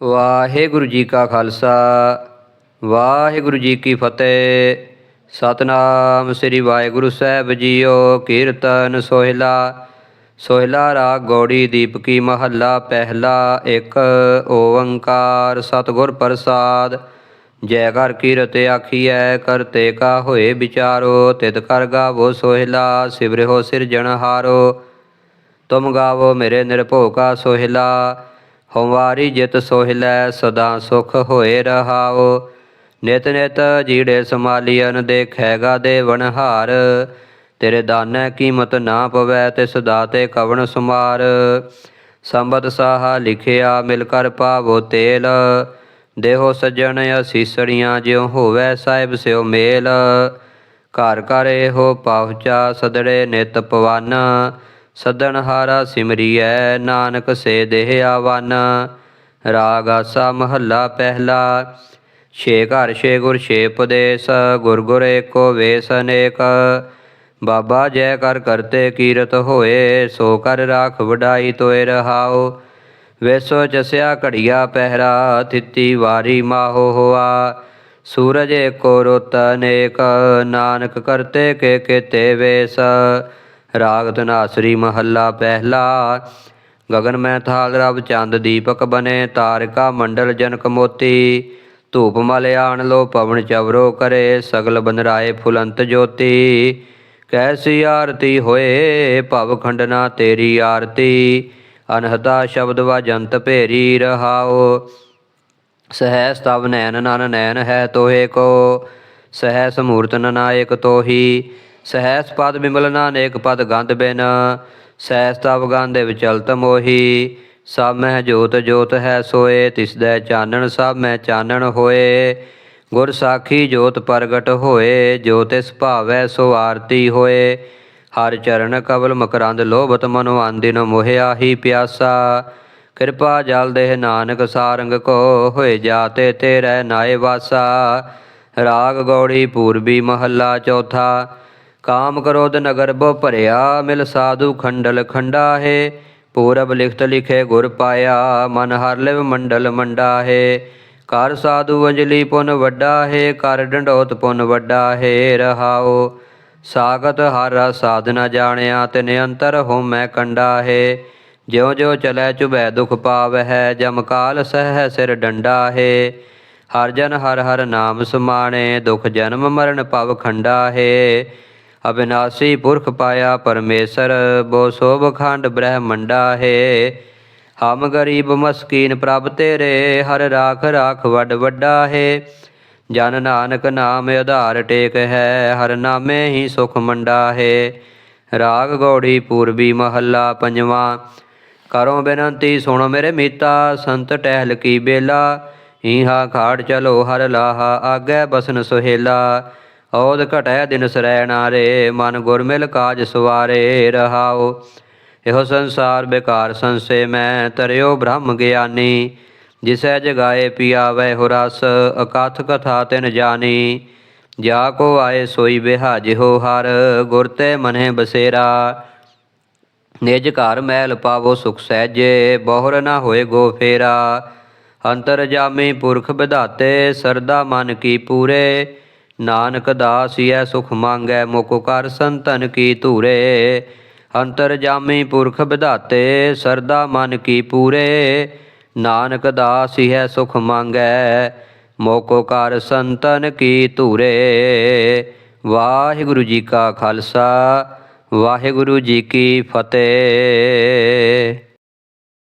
ਵਾਹਿਗੁਰੂ ਜੀ ਕਾ ਖਾਲਸਾ, ਵਾਹਿਗੁਰੂ ਜੀ ਕੀ ਫਤਿਹ। ਸਤਨਾਮ ਸ੍ਰੀ ਵਾਹਿਗੁਰੂ ਸਾਹਿਬ ਜੀਓ ਕੀਰਤਨ ਸੋਹਿਲਾ। ਸੋਹਿਲਾ ਰਾਗ ਗੌੜੀ ਦੀਪਕੀ ਮਹੱਲਾ, ਪਹਿਲਾ ਇੱਕ ਓੰਕਾਰ ਸਤਿਗੁਰ ਪ੍ਰਸਾਦ। ਜੈ ਘਰ ਕੀਰਤ ਆਖੀਐ ਕਰਤੇ ਕਾ ਹੋਏ ਵਿਚਾਰੋ, ਤਿਤ ਕਰ ਗਾਵੋ ਸੋਹਿਲਾ ਸਿਵਰਿ ਸਿਵਰਿਓ ਸਿਰਜਣਹਾਰੋ ਤੁਮ ਗਾਵੋ ਮੇਰੇ ਨਿਰਭਉ ਕਾ ਸੋਹਿਲਾ। ਹਉਵਾਰੀ ਜਿਤ ਸੋਹਿਲੈ ਸਦਾ ਸੁਖ ਹੋਏ ਰਹਾਓ ਨਿਤ ਨਿਤ ਜੀੜੇ ਸਮਾਲੀਅਨ ਦੇਖੈਗਾ ਦੇਵਨਹਾਰ ਤੇਰੇ ਦਾਨੈ ਕੀਮਤ ਨਾ ਪਵੈ ਤੇ ਸਦਾ ਤੇ ਕਵਣ ਸੁਮਾਰ। ਸੰਬਤ ਸਾਹਾ ਲਿਖਿਆ, ਮਿਲ ਕਰ ਪਾਵੋ ਤੇਲ। ਦੇਹੋ ਸੱਜਣ ਅਸੀਸੜੀਆਂ, ਜਿਉ ਹੋਵੈ ਸਾਹਿਬ ਸਿਓ ਮੇਲ। ਘਰ ਘਰ ਇਹੋ ਪਹੁੰਚਾ, ਸਦੜੇ ਨਿਤ ਪਵਨ। ਸਦਨ ਹਾਰਾ ਸਿਮਰੀਐ, ਨਾਨਕ ਸੇ ਦੇਹ ਆਵਨ। ਰਾਗ ਆਸਾ ਮਹੱਲਾ ਪਹਿਲਾ। ਛੇ ਘਰ, ਛੇ ਗੁਰ, ਛੇ ਉਪਦੇਸ। ਗੁਰ ਗੁਰ ਏਕੋ ਵੇਸ ਅਨੇਕ। ਬਾਬਾ ਜੈ ਕਰ ਕਰਤੇ ਕੀਰਤ ਹੋਏ, ਸੋ ਕਰ ਰਾਖ ਵਡਾਈ ਤੋਏ ਰਹਾਓ ਵੇਸੋ ਜਸਿਆ ਘੜੀਆ ਪਹਿਰਾ, ਥਿੱਤੀ ਵਾਰੀ ਮਾਹੋ ਹੋਆ। ਸੂਰਜ ਏਕੋ ਰੁੱਤ ਅਨੇਕ, ਨਾਨਕ ਕਰਤੇ ਕੇ ਕੇਤੇ ਵੇਸ। ਰਾਗ ਧਨਾਸਰੀ ਮਹੱਲਾ ਪਹਿਲਾ। ਗਗਨ ਮੈਂ ਥਾਲ ਰਬ ਚੰਦ ਦੀਪਕ ਬਨੇ, ਤਾਰਿਕਾ ਮੰਡਲ ਜਨਕ ਮੋਤੀ। ਧੂਪ ਮਲ ਆਣ ਲੋ ਪਵਨ ਚਵਰੋ ਕਰੇ, ਸਗਲ ਬਨਰਾਏ ਫੁਲੰਤ ਜੋਤੀ। ਕੈਸੀ ਆਰਤੀ ਹੋਏ ਭਵ ਖੰਡਨਾ ਤੇਰੀ ਆਰਤੀ। ਅਨਹਤਾ ਸ਼ਬਦ ਵਾਜੰਤ ਭੇਰੀ ਰਹਾਓ ਸਹਿ ਸਤਵ ਨੈਨ ਨਨ ਨੈਨ ਹੈ ਤੋਹੇ ਕੋ। ਸਹਿ ਸਮੂਰਤ ਨਨਾਇਕ ਤੋਹੀ। ਸਹਿਸ ਪਦ ਬਿਮਲ ਨਾਨੇਕ ਪਦ ਗੰਧ ਬਿਨ, ਸਹਿਸ ਤਵ ਗੰਧੇ ਵਿਚਲਤ ਮੋਹੀ, ਸਭ ਮਹਿ ਜੋਤ ਜੋਤ ਹੈ ਸੋਏ, ਤਿਸ ਦੈ ਚਾਨਣ ਸਭ ਮਹਿ ਚਾਨਣ ਹੋਏ, ਗੁਰ ਸਾਖੀ ਜੋਤ ਪ੍ਰਗਟ ਹੋਏ, ਜੋ ਤਿਸ ਭਾਵੈ ਸੋ ਆਰਤੀ ਹੋਏ, ਹਰ ਚਰਨ ਕਵਲ ਮਕਰੰਦ ਲੋਭਤ ਮਨੁ ਆਂਦਿਨ ਮੋਹਿਆ ਹੀ ਪਿਆਸਾ, ਕਿਰਪਾ ਜਲ ਦੇਹ ਨਾਨਕ ਸਾਰੰਗ ਕੋ ਹੋਏ ਜਾਤੇ ਤੇਰੇ ਨਾਏ ਵਾਸਾ, ਰਾਗ ਗੌੜੀ ਪੂਰਬੀ ਮਹੱਲਾ ਚੌਥਾ ਕਾਮ ਕਰੋਧ ਨਗਰ ਬੋ ਭਰਿਆ, ਮਿਲ ਸਾਧੂ ਖੰਡਲ ਖੰਡਾ ਹੈ ਪੂਰਬ ਲਿਖਤ ਲਿਖੇ ਗੁਰ ਪਾਇਆ, ਮਨ ਹਰ ਲਿਵ ਮੰਡਲ ਮੰਡਾ ਹੈ ਕਰ ਸਾਧੂ ਅੰਜਲੀ ਪੁਨ ਵੱਡਾ ਹੈ ਕਰ ਡੰਡੋਤ ਪੁਨ ਵੱਡਾ ਹੈ ਰਹਾਓ ਸਾਗਤ ਹਰ ਰਸ ਸਾਧਨਾ ਜਾਣਿਆ ਤੇ ਅੰਤਰ ਹੋ ਮੈਂ ਕੰਡਾ ਹੈ ਜਿਉ ਜਿਉ ਚਲੈ ਚੁਬੈ ਦੁਖ ਪਾਵਹਿ, ਜਮ ਕਾਲ ਸਹਿ ਸਿਰ ਡੰਡਾ ਹੈ ਹਰ ਜਨ ਹਰ ਹਰ ਨਾਮ ਸਮਾਣੇ, ਦੁਖ ਜਨਮ ਮਰਨ ਪਵ ਖੰਡਾ ਹੈ ਅਬਿਨਾਸੀ ਪੁਰਖ ਪਾਇਆ ਪਰਮੇਸ਼ਰ, ਬੋ ਸੋਭ ਖੰਡ ਬ੍ਰਹਮੰਡਾ ਹੈ। ਹਮ ਗਰੀਬ ਮਸਕੀਨ ਪ੍ਰਭ ਤੇਰੇ, ਹਰ ਰਾਖ ਰਾਖ ਵੱਡ ਵੱਡਾ ਹੈ। ਜਨ ਨਾਨਕ ਨਾਮ ਆਧਾਰ ਟੇਕ ਹੈ, ਹਰ ਨਾਮੇ ਹੀ ਸੁਖ ਮੰਡਾ ਹੈ। ਰਾਗ ਗੌੜੀ ਪੂਰਬੀ ਮਹੱਲਾ ਪੰਜਵਾਂ, ਕਰੋ ਬੇਨੰਤੀ ਸੁਣੋ ਮੇਰੇ ਮੀਤਾ, ਸੰਤ ਟਹਿਲ ਕੀ ਬੇਲਾ। ਈਹਾ ਖਾੜ ਚਲੋ ਹਰ ਲਾਹਾ, ਆਗੇ ਬਸਨ ਸੁਹੇਲਾ। ਔਦ ਘਟੈ ਦਿਨ ਸਰੈ ਨਾਰੇ, ਮਨ ਗੁਰਮਿਲ ਕਾਜ ਸਵਾਰੇ ਰਹਾਓ। ਇਹੋ ਸੰਸਾਰ ਬੇਕਾਰ ਸੰਸੇ ਮੈਂ ਤਰਿਓ ਬ੍ਰਹਮ ਗਿਆਨੀ, ਜਿਸੈ ਜਗਾਏ ਪਿਆਵੈ ਹੋ ਰਸ, ਅਕਥ ਕਥਾ ਤਿਨ ਜਾਣੀ ਜਾ ਕੋ ਆਏ ਸੋਈ ਬਿਹਾਜ ਹੋ ਹਰ, ਗੁਰ ਤੇ ਮਨਹਿ ਬਸੇਰਾ। ਨਿਜ ਘਰ ਮਹਿਲ ਪਾਵੋ ਸੁਖ ਸਹਿਜੇ, ਬਹੁਰ ਨਾ ਹੋਏ ਗੋ ਫੇਰਾ। ਅੰਤਰ ਜਾਮੀ ਪੁਰਖ ਵਿਧਾਤੇ ਸਰਦਾ ਮਨ ਕੀ ਪੂਰੇ। ਨਾਨਕ ਦਾਸ ਐ ਸੁਖ ਮੰਗੈ ਮੁਖ ਕਰ ਸੰਤਨ ਕੀ ਧੂਰੇ। ਅੰਤਰ ਜਾਮੀ ਪੁਰਖ ਵਿਧਾਤੇ, ਸਰਦਾ ਮਨ ਕੀ ਪੂਰੇ। ਨਾਨਕ ਦਾਸ ਹੈ ਸੁਖ ਮੰਗੈ ਮੋਕੋ ਕਰ ਸੰਤਨ ਕੀ ਧੂਰੇ। ਵਾਹਿਗੁਰੂ ਜੀ ਕਾ ਖਾਲਸਾ, ਵਾਹਿਗੁਰੂ ਜੀ ਕੀ ਫਤਿਹ।